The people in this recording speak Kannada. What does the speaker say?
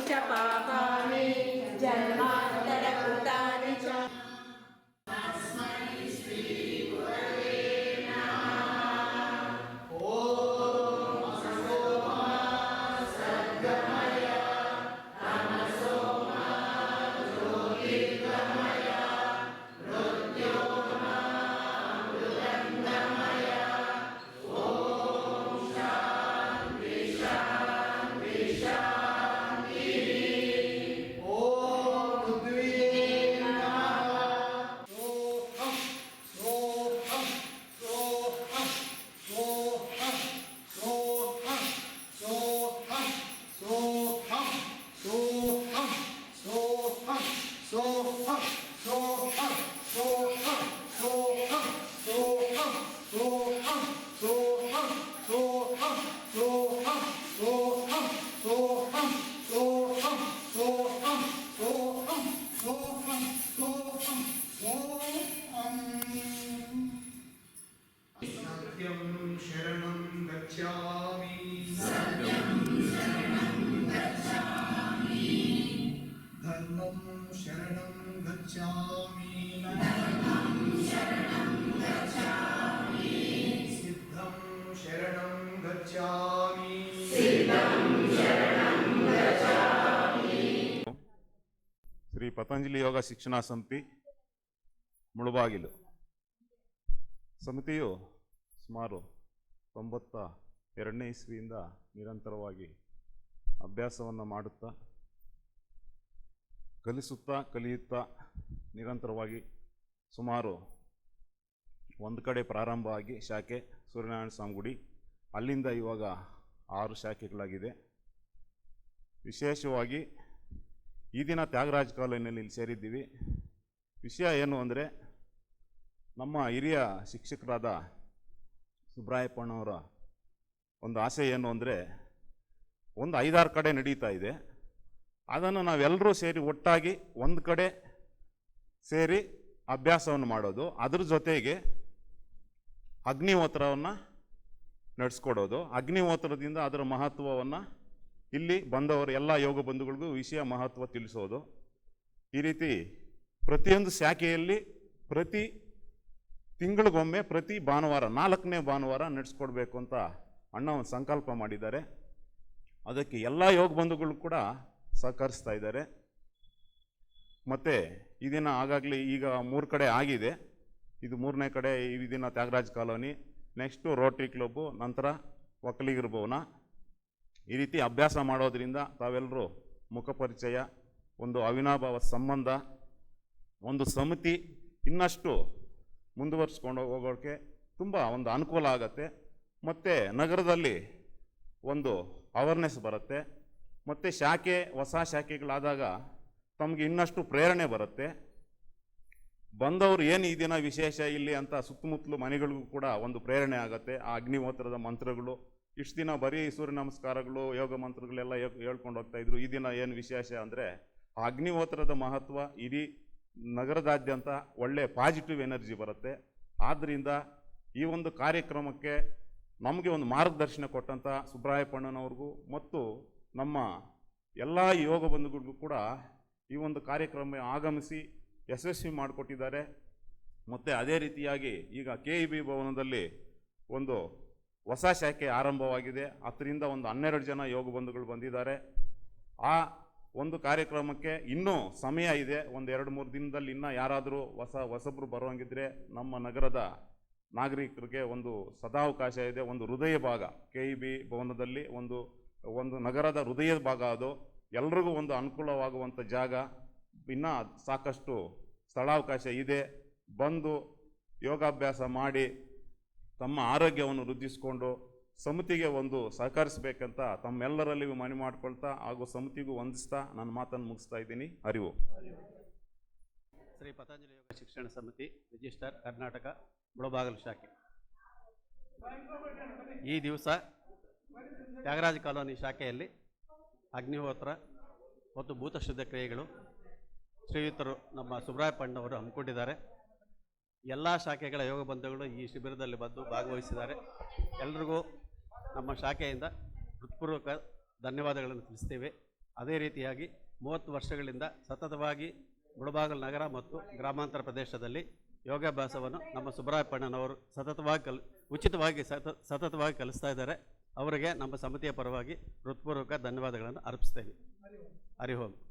च पापानि जन्मान्तरकृतानि च ಪತಂಜಲಿ ಯೋಗ ಶಿಕ್ಷಣ ಸಮಿತಿ ಮುಳುಬಾಗಿಲು. ಸಮಿತಿಯು ಸುಮಾರು ತೊಂಬತ್ತ ಎರಡನೇ ಇಸ್ವಿಯಿಂದ ನಿರಂತರವಾಗಿ ಅಭ್ಯಾಸವನ್ನು ಮಾಡುತ್ತಾ, ಕಲಿಸುತ್ತಾ, ಕಲಿಯುತ್ತಾ ನಿರಂತರವಾಗಿ ಸುಮಾರು ಒಂದು ಕಡೆ ಪ್ರಾರಂಭ ಆಗಿ ಶಾಖೆ ಸೂರ್ಯನಾರಾಯಣ ಸ್ವಾಮಿ ಗುಡಿ, ಅಲ್ಲಿಂದ ಇವಾಗ ಆರು ಶಾಖೆಗಳಾಗಿದೆ. ವಿಶೇಷವಾಗಿ ಈ ದಿನ ತ್ಯಾಗರಾಜ್ ಕಾಲೇಜಿನಲ್ಲಿ ಇಲ್ಲಿ ಸೇರಿದ್ದೀವಿ. ವಿಷಯ ಏನು ಅಂದರೆ, ನಮ್ಮ ಹಿರಿಯ ಶಿಕ್ಷಕರಾದ ಸುಬ್ರಾಯಪ್ಪಣ್ಣವರ ಒಂದು ಆಸೆ ಏನು ಅಂದರೆ, ಒಂದು ಐದಾರು ಕಡೆ ನಡೀತಾ ಇದೆ. ಅದನ್ನು ನಾವೆಲ್ಲರೂ ಸೇರಿ ಒಟ್ಟಾಗಿ ಒಂದು ಕಡೆ ಸೇರಿ ಅಭ್ಯಾಸವನ್ನು ಮಾಡೋದು, ಅದ್ರ ಜೊತೆಗೆ ಅಗ್ನಿಹೋತ್ರವನ್ನು ನಡೆಸ್ಕೊಡೋದು. ಅಗ್ನಿಹೋತ್ರದಿಂದ ಅದರ ಮಹತ್ವವನ್ನು ಇಲ್ಲಿ ಬಂದವರು ಎಲ್ಲ ಯೋಗ ಬಂಧುಗಳಿಗೂ ವಿಷಯ ಮಹತ್ವ ತಿಳಿಸೋದು. ಈ ರೀತಿ ಪ್ರತಿಯೊಂದು ಶಾಖೆಯಲ್ಲಿ ಪ್ರತಿ ತಿಂಗಳಿಗೊಮ್ಮೆ, ಪ್ರತಿ ಭಾನುವಾರ, ನಾಲ್ಕನೇ ಭಾನುವಾರ ನಡೆಸ್ಕೊಡ್ಬೇಕು ಅಂತ ಅಣ್ಣ ಒಂದು ಸಂಕಲ್ಪ ಮಾಡಿದ್ದಾರೆ. ಅದಕ್ಕೆ ಎಲ್ಲ ಯೋಗ ಬಂಧುಗಳು ಕೂಡ ಸಹಕರಿಸ್ತಾ ಇದ್ದಾರೆ. ಮತ್ತು ಈ ದಿನ ಆಗಾಗಲೇ ಈಗ ಮೂರು ಕಡೆ ಆಗಿದೆ. ಇದು ಮೂರನೇ ಕಡೆ ಈ ದಿನ Thyagaraj colony next Rotary club ನಂತರ ಒಕ್ಕಲಿಗರ ಭವನ ಈ ರೀತಿ ಅಭ್ಯಾಸ ಮಾಡೋದ್ರಿಂದ ತಾವೆಲ್ಲರೂ ಮುಖಪರಿಚಯ ಒಂದು ಅವಿನಾಭಾವ ಸಂಬಂಧ, ಒಂದು ಸಮಿತಿ ಇನ್ನಷ್ಟು ಮುಂದುವರಿಸ್ಕೊಂಡು ಹೋಗೋಕ್ಕೆ ತುಂಬ ಒಂದು ಅನುಕೂಲ ಆಗತ್ತೆ. ಮತ್ತು ನಗರದಲ್ಲಿ ಒಂದು ಅವೇರ್ನೆಸ್ ಬರುತ್ತೆ. ಮತ್ತು ಶಾಖೆ, ಹೊಸ ಶಾಖೆಗಳಾದಾಗ ತಮಗೆ ಇನ್ನಷ್ಟು ಪ್ರೇರಣೆ ಬರುತ್ತೆ. ಬಂದವರು ಏನು ಈ ದಿನ ವಿಶೇಷ ಇಲ್ಲಿ ಅಂತ ಸುತ್ತಮುತ್ತಲು ಮನೆಗಳಿಗೂ ಕೂಡ ಒಂದು ಪ್ರೇರಣೆ ಆಗುತ್ತೆ. ಆ ಅಗ್ನಿಹೋತ್ರದ ಮಂತ್ರಗಳು ಇಷ್ಟು ದಿನ ಬರೀ ಸೂರ್ಯ ನಮಸ್ಕಾರಗಳು, ಯೋಗ ಮಂತ್ರಗಳೆಲ್ಲ ಹೇಳ್- ಹೇಳ್ಕೊಂಡು ಹೋಗ್ತಾ ಇದ್ರು. ಈ ದಿನ ಏನು ವಿಶೇಷ ಅಂದರೆ ಅಗ್ನಿಹೋತ್ರದ ಮಹತ್ವ ಇಡೀ ನಗರದಾದ್ಯಂತ ಒಳ್ಳೆ ಪಾಸಿಟಿವ್ ಎನರ್ಜಿ ಬರುತ್ತೆ. ಆದ್ದರಿಂದ ಈ ಒಂದು ಕಾರ್ಯಕ್ರಮಕ್ಕೆ ನಮಗೆ ಒಂದು ಮಾರ್ಗದರ್ಶನ ಕೊಟ್ಟಂಥ ಸುಬ್ರಾಯಪ್ಪಣ್ಣನವ್ರಿಗೂ ಮತ್ತು ನಮ್ಮ ಎಲ್ಲ ಯೋಗ ಬಂಧುಗಳಿಗೂ ಕೂಡ ಈ ಒಂದು ಕಾರ್ಯಕ್ರಮ ಆಗಮಿಸಿ ಯಶಸ್ವಿ ಮಾಡಿಕೊಟ್ಟಿದ್ದಾರೆ. ಮತ್ತು ಅದೇ ರೀತಿಯಾಗಿ ಈಗ ಕೆ ಇ ಬಿ ಭವನದಲ್ಲಿ ಒಂದು ಹೊಸ ಶಾಖೆ ಆರಂಭವಾಗಿದೆ. ಹತ್ತರಿಂದ ಒಂದು ಹನ್ನೆರಡು ಜನ ಯೋಗ ಬಂಧುಗಳು ಬಂದಿದ್ದಾರೆ. ಆ ಒಂದು ಕಾರ್ಯಕ್ರಮಕ್ಕೆ ಇನ್ನೂ ಸಮಯ ಇದೆ. ಒಂದು ಎರಡು ಮೂರು ದಿನದಲ್ಲಿ ಇನ್ನೂ ಯಾರಾದರೂ ಹೊಸ, ಹೊಸಬ್ರು ಬರೋಂಗಿದ್ರೆ ನಮ್ಮ ನಗರದ ನಾಗರಿಕರಿಗೆ ಒಂದು ಸದಾವಕಾಶ ಇದೆ. ಒಂದು ಹೃದಯ ಭಾಗ, ಕೆ ಇ ಬಿ ಭವನದಲ್ಲಿ ಒಂದು ಒಂದು ನಗರದ ಹೃದಯ ಭಾಗ ಅದು. ಎಲ್ರಿಗೂ ಒಂದು ಅನುಕೂಲವಾಗುವಂಥ ಜಾಗ. ಇನ್ನೂ ಸಾಕಷ್ಟು ಸ್ಥಳಾವಕಾಶ ಇದೆ. ಬಂದು ಯೋಗಾಭ್ಯಾಸ ಮಾಡಿ ತಮ್ಮ ಆರೋಗ್ಯವನ್ನು ವೃದ್ಧಿಸಿಕೊಂಡು ಸಮಿತಿಗೆ ಒಂದು ಸಹಕರಿಸಬೇಕಂತ ತಮ್ಮೆಲ್ಲರಲ್ಲಿಯೂ ಮನವಿ ಮಾಡ್ಕೊಳ್ತಾ ಹಾಗೂ ಸಮಿತಿಗೂ ವಂದಿಸ್ತಾ ನನ್ನ ಮಾತನ್ನು ಮುಗಿಸ್ತಾ ಇದ್ದೀನಿ. ಅರಿವು ಶ್ರೀ ಪತಂಜಲಿ ಯೋಗ ಶಿಕ್ಷಣ ಸಮಿತಿ ರಿಜಿಸ್ಟರ್ ಕರ್ನಾಟಕ ಮುಳಬಾಗಲು ಶಾಖೆ. ಈ ದಿವಸ ತ್ಯಾಗರಾಜ ಕಾಲೋನಿ ಶಾಖೆಯಲ್ಲಿ ಅಗ್ನಿಹೋತ್ರ ಮತ್ತು ಭೂತಶುದ್ಧ ಕ್ರಿಯೆಗಳು ಶ್ರೀಯುತರು ನಮ್ಮ ಸುಬ್ರಾಯ ಪಣ್ಣವರು ಹಮ್ಮಿಕೊಂಡಿದ್ದಾರೆ. ಎಲ್ಲ ಶಾಖೆಗಳ ಯೋಗ ಬಂಧುಗಳು ಈ ಶಿಬಿರದಲ್ಲಿ ಬಂದು ಭಾಗವಹಿಸಿದ್ದಾರೆ. ಎಲ್ರಿಗೂ ನಮ್ಮ ಶಾಖೆಯಿಂದ ಹೃತ್ಪೂರ್ವಕ ಧನ್ಯವಾದಗಳನ್ನು ತಿಳಿಸ್ತೇವೆ. ಅದೇ ರೀತಿಯಾಗಿ ಮೂವತ್ತು ವರ್ಷಗಳಿಂದ ಸತತವಾಗಿ ಮುಳಬಾಗಲ ನಗರ ಮತ್ತು ಗ್ರಾಮಾಂತರ ಪ್ರದೇಶದಲ್ಲಿ ಯೋಗಾಭ್ಯಾಸವನ್ನು ನಮ್ಮ ಸುಬ್ರಾಯಪ್ಪಣ್ಣನವರು ಸತತವಾಗಿ ಕಲ್, ಉಚಿತವಾಗಿ ಸತ, ಸತತವಾಗಿ ಕಲಿಸ್ತಾ ಇದ್ದಾರೆ. ಅವರಿಗೆ ನಮ್ಮ ಸಮಿತಿಯ ಪರವಾಗಿ ಹೃತ್ಪೂರ್ವಕ ಧನ್ಯವಾದಗಳನ್ನು ಅರ್ಪಿಸ್ತೇವೆ. ಹರಿ ಓಂ.